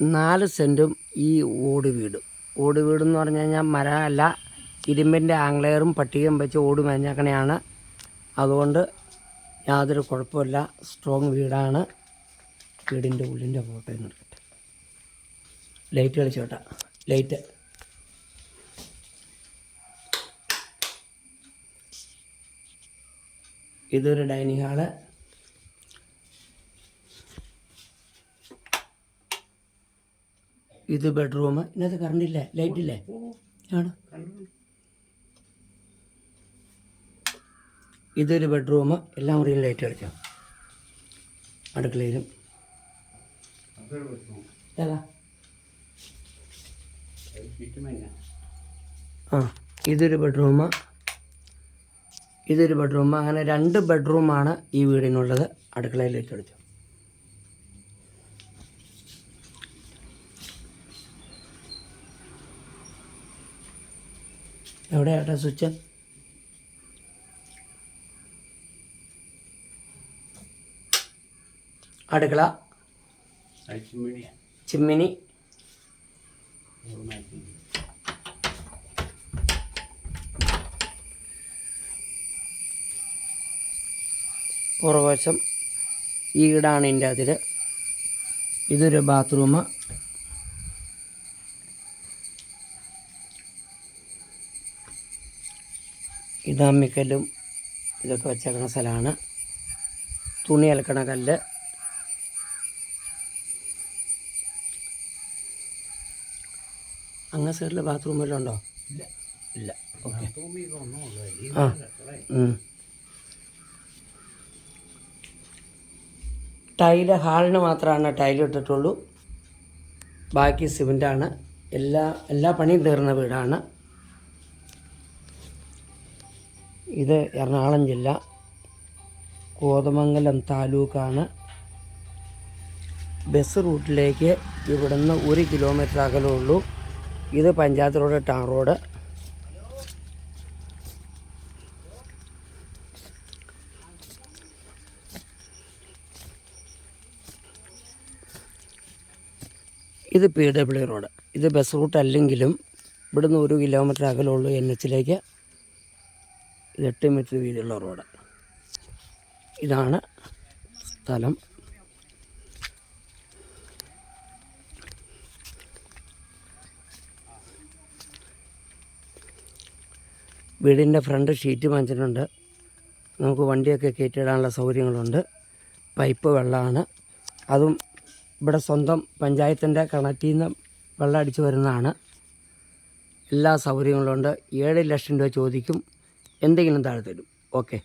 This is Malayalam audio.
നാല് സെന്റും ഈ ഓട് വീട് ഓട് വീടെന്ന് പറഞ്ഞു കഴിഞ്ഞാൽ മരമല്ല ഇരുമ്പിന്റെ ആംഗ്ലെയറും പട്ടികയും വെച്ച് ഓട് മേഞ്ഞക്കണെയാണ്. അതുകൊണ്ട് യാതൊരു കുഴപ്പമില്ല സ്ട്രോങ് വീടാണ്. വീടിന്റെ ഉള്ളിന്റെ ഫോട്ടോ എടുക്കട്ടെ. ലൈറ്റ് കളിച്ചോട്ടാ ലൈറ്റ് ഇതൊരു ഡൈനിങ് ഹാൾ ഇത് ബെഡ്റൂം ഇന്നത്തെ കറണ്ട് ഇല്ലേ? ലൈറ്റ് ഇല്ലേ? ആണ്. ഇതൊരു ബെഡ്റൂം എല്ലാ മുറിയിലും ലൈറ്റ് അടിച്ചോ. അടുക്കളയിലും. ആ ഇതൊരു ബെഡ്റൂം ഇതൊരു ബെഡ്റൂം അങ്ങനെ രണ്ട് ബെഡ്റൂമാണ് ഈ വീടിനുള്ളത്. അടുക്കളയിൽ ലൈറ്റ് കളിച്ചോ എവിടെയാട്ടാ സ്വിച്ച് അടുക്കള. ചിമ്മിനി. പുറവശം ഈടാണ് എന്റെ അതിൽ. ഇതൊരു ബാത്റൂം ഇത് അമ്മിക്കല്ലും ഇതൊക്കെ വെച്ചേക്കുന്ന സ്ഥലമാണ്. തുണി അലക്കണ കല്ല്. അങ്ങനെ സൈഡിൽ ബാത്റൂം വല്ലതും ഉണ്ടോ? ഇല്ല ഇല്ല. ഓക്കെ ആ. ടൈൽ ഹാളിന് മാത്രമാണ് ടൈൽ ഇട്ടിട്ടുള്ളൂ. ബാക്കി സിമെന്റാണ് എല്ലാ എല്ലാ പണിയും തീർന്ന വീടാണ്. ഇത് എറണാകുളം ജില്ല കോതമംഗലം താലൂക്കാണ്. ബസ് റൂട്ടിലേക്ക് ഇവിടുന്ന് ഒരു കിലോമീറ്റർ അകലേ ഉള്ളൂ. ഇത് പഞ്ചായത്ത് റോഡ് ടാർ റോഡ്. ഇത് പി ഡബ്ല്യു റോഡ് ഇത് ബസ് റൂട്ട് അല്ലെങ്കിലും ഇവിടുന്ന് ഒരു കിലോമീറ്റർ അകലമുള്ളൂ എൻ എച്ചിലേക്ക് ഇത് എട്ട് മീറ്റർ വീതിയുള്ള റോഡ് ഇതാണ് സ്ഥലം. വീടിന്റെ ഫ്രണ്ട് ഷീറ്റ് വാങ്ങിച്ചിട്ടുണ്ട്. നമുക്ക് വണ്ടിയൊക്കെ കയറ്റിയിടാനുള്ള സൗകര്യങ്ങളുണ്ട്. പൈപ്പ് വെള്ളമാണ്. അതും ഇവിടെ സ്വന്തം പഞ്ചായത്തിന്റെ കിണറ്റിൽ നിന്ന് വെള്ളം അടിച്ചു വരുന്നതാണ്. എല്ലാ സൗകര്യങ്ങളുണ്ട്. ഏഴ് ലക്ഷം രൂപ ചോദിക്കും. എന്തെങ്കിലും താഴെ തരും. ഓക്കെ.